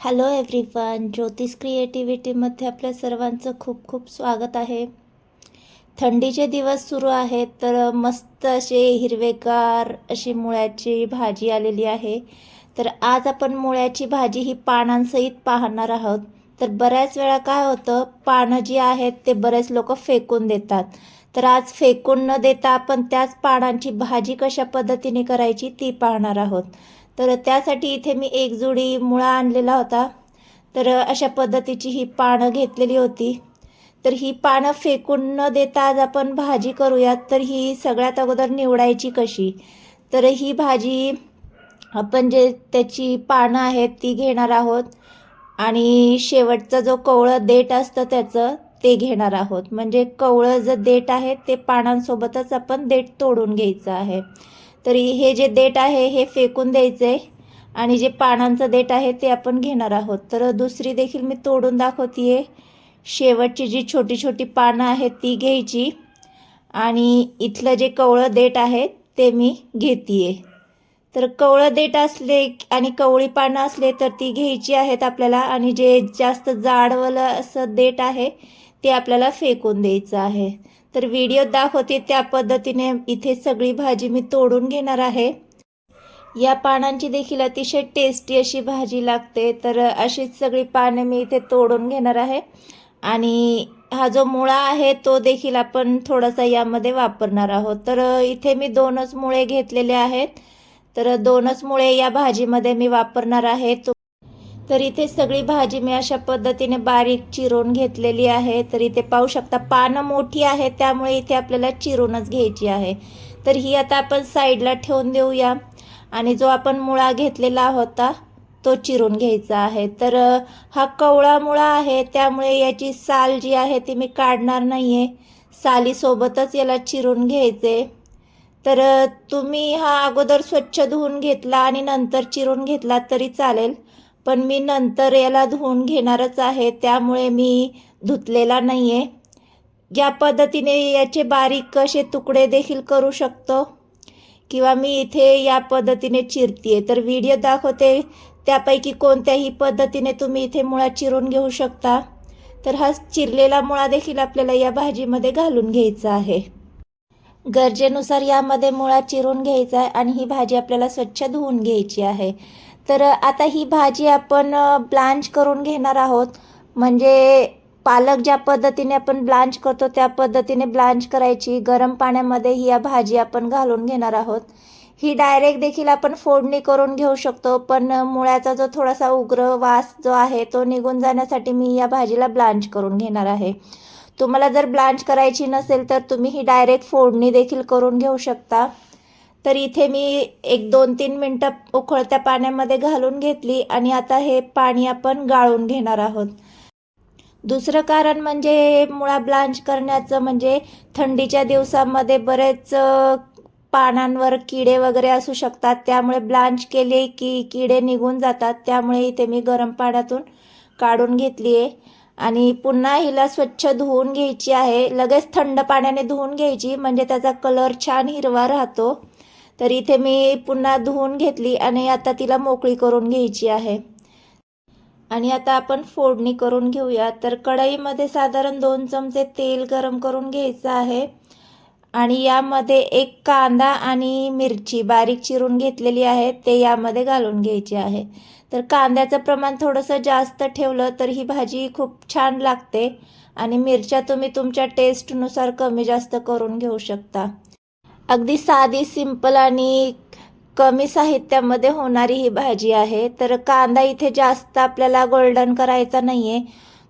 Hello everyone ज्योतिष क्रिएटिव्हिटीमध्ये आपल्या सर्वांचं खूप खूप स्वागत आहे. थंडीचे दिवस सुरू आहेत तर मस्त असे हिरवेगार अशी मुळ्याची भाजी आलेली आहे. तर आज आपण मुळ्याची भाजी ही पानांसहित पाहणार आहोत. तर बऱ्याच वेळा काय होतं पानं जी आहेत ते बरेच लोक फेकून देतात. तर आज फेकून न देता आपण त्याच पानांची भाजी कशा पद्धतीने करायची ती पाहणार आहोत. तर त्यासाठी इथे मी एक जुडी मुळा आणलेला होता. तर अशा पद्धतीची ही पानं घेतलेली होती. तर ही पानं फेकून न देता आज आपण भाजी करूयात. तर ही सगळ्यात अगोदर निवडायची कशी? तर ही भाजी आपण जे त्याची पानं आहेत ती घेणार आहोत. आणि शेवटचा जो कवळं देठ असतं त्याचं ते घेणार आहोत. म्हणजे कवळं जे देठ आहे ते पानांसोबतच आपण देठ तोडून घ्यायचं आहे. तरी हे जे देठ आहे हे फेकून द्यायचे आणि जे पानांचं देठ आहे ते आपण घेणार आहोत. तर दुसरी देखील मी तोडून दाखवते शेवटची जी छोटी छोटी पानं आहेत ती घ्यायची आणि इथलं जे कवळं देठ आहे ते मी घेते तर कवळं देठ असले आणि कवळी पानं असले तर ती घ्यायची आहेत आपल्याला आणि जे जास्त जाडवलं असं देठ आहे ते आपल्याला फेकून द्यायचं आहे. तर व्हिडिओ दाखवते त्या पद्धतीने इथे सगळी भाजी मी तोडून घेणार आहे. या पानांची देखील अतिशय टेस्टी अशी भाजी लागते. तर अशीच सगळी पाने मी इथे तोडून घेणार आहे. आणि हा जो मुळा आहे तो देखील आपण थोडासा यामध्ये वापरणार आहोत. तर इथे मी दोनच मुळे घेतलेले आहेत. तर दोनच मुळे या भाजीमध्ये मी वापरणार आहे. तो तर इथे सगळी भाजी मी अशा पद्धतीने बारीक चिरून घेतलेली आहे. तर इथे पाहू शकता पानं मोठी आहे त्यामुळे इथे आपल्याला चिरूनच घ्यायची आहे. तर ही आता आपण साईडला ठेवून देऊया. आणि जो आपण मुळा घेतलेला होता तो चिरून घ्यायचा आहे. तर हा कवळा मुळा आहे त्यामुळे याची साल जी आहे ती मी काढणार नाही आहे सालीसोबतच याला चिरून घ्यायचे. तर तुम्ही हा अगोदर स्वच्छ धुवून घेतला आणि नंतर चिरून घेतला तरी चालेल. पण मी नंतर याला धुवून घेणारच आहे त्यामुळे मी धुतलेला नाही आहे या पद्धतीने याचे बारीक असे तुकडे देखील करू शकतो किंवा मी इथे या पद्धतीने चिरते तर व्हिडिओ दाखवते त्यापैकी कोणत्याही पद्धतीने तुम्ही इथे मुळा चिरून घेऊ शकता. तर हा चिरलेला मुळा देखील आपल्याला या भाजीमध्ये घालून घ्यायचा आहे. गरजेनुसार यामध्ये मुळा चिरून घ्यायचा आहे आणि ही भाजी आपल्याला स्वच्छ धुवून घ्यायची आहे. तर आता ही भाजी आपण ब्लांच करून घेणार आहोत. म्हणजे पालक ज्या पद्धतीने आपण ब्लांच करतो त्या पद्धतीने ब्लांच करायची. गरम पाण्यामध्ये ही या भाजी आपण घालून घेणार आहोत. ही डायरेक्ट देखील आपण फोडणी करून घेऊ शकतो पण मुळ्याचा जो थोडासा उग्र वास जो आहे तो निघून जाण्यासाठी मी या भाजीला ब्लांच करून घेणार आहे. तुम्हाला जर ब्लांच करायची नसेल तर तुम्ही ही डायरेक्ट फोडणी देखील करून घेऊ शकता. तर इथे मी एक दोन तीन मिनटं उकळत्या पाण्यामध्ये घालून घेतली आणि आता हे पाणी आपण गाळून घेणार आहोत. दुसरं कारण म्हणजे मुळा ब्लांच करण्याचं म्हणजे थंडीच्या दिवसामध्ये बरेच पानांवर किडे वगैरे असू शकतात. त्यामुळे ब्लांच केले की किडे निघून जातात. त्यामुळे इथे मी गरम पाण्यातून काढून घेतली आहे. आणि पुन्हा हिला स्वच्छ धुवून घ्यायची आहे. लगेच थंड पाण्याने धुवून घ्यायची म्हणजे त्याचा कलर छान हिरवा राहतो. तर इथे मी पुन्हा धुवून घेतली आणि आता तिला मोकळी करून घ्यायची आहे. आणि आता आपण फोडणी करून घेऊया. तर कढईमध्ये साधारण दोन चमचे तेल गरम करून घ्यायचं आहे. आणि यामध्ये एक कांदा आणि मिरची बारीक चिरून घेतलेली आहे. ते यामध्ये घालून घ्यायची आहे. तर कांद्याचं प्रमाण थोडंसं जास्त ठेवलं तर ही भाजी खूप छान लागते. आणि मिरच्या तुम्ही तुमच्या टेस्टनुसार कमी जास्त करून घेऊ शकता. अगदी साधी सिंपल आणि कमी साहित्यामध्ये होणारी ही भाजी आहे. तर कांदा इथे जास्त आपल्याला गोल्डन करायचा नाही आहे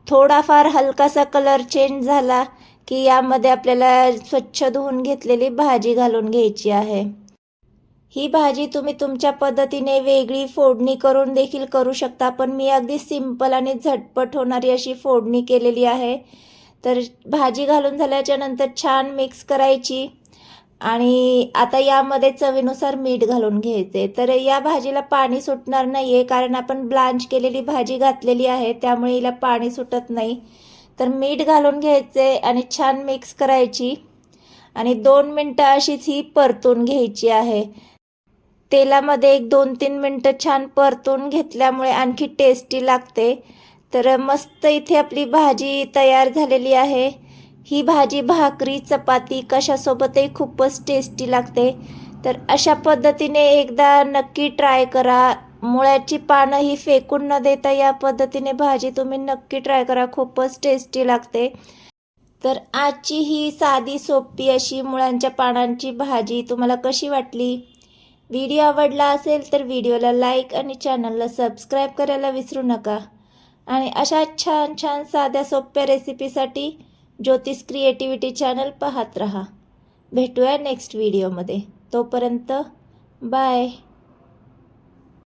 थोडाफार हलकासा कलर चेंज झाला की यामध्ये आपल्याला स्वच्छ धुवून घेतलेली भाजी घालून घ्यायची आहे. ही भाजी तुम्ही तुमच्या पद्धतीने वेगळी फोडणी करून देखील करू शकता पण मी अगदी सिंपल आणि झटपट होणारी अशी फोडणी केलेली आहे. तर भाजी घालून झाल्याच्यानंतर छान मिक्स करायची. आणि आता यामध्ये चवीनुसार मीठ घालून घ्यायचे. तर या भाजीला पाणी सुटणार नाही आहे कारण आपण ब्लांच केलेली भाजी घातलेली आहे त्यामुळे हिला पाणी सुटत नाही. तर मीठ घालून घ्यायचे आणि छान मिक्स करायची. आणि दोन मिनटं अशीच ही परतून घ्यायची आहे. तेलामध्ये एक दोन तीन मिनटं छान परतून घेतल्यामुळे आणखी टेस्टी लागते. तर मस्त इथे आपली भाजी तयार झालेली आहे. ही भाजी भाकरी चपाती कशासोबतही खूपच टेस्टी लागते. तर अशा पद्धतीने एकदा नक्की ट्राय करा. मुळ्याची पानं ही फेकून न देता या पद्धतीने भाजी तुम्ही नक्की ट्राय करा. खूपच टेस्टी लागते. तर आजची ही साधी सोपी अशी मुळांच्या पानांची भाजी तुम्हाला कशी वाटली? व्हिडिओ आवडला असेल तर व्हिडिओला लाईक आणि चॅनलला सबस्क्राईब करायला विसरू नका. आणि अशा छान छान साध्या सोप्या रेसिपीसाठी ज्योतिष क्रिएटिव्हिटी चॅनल पाहत रहा. भेटूया नेक्स्ट व्हिडिओमध्ये तोपर्यंत बाय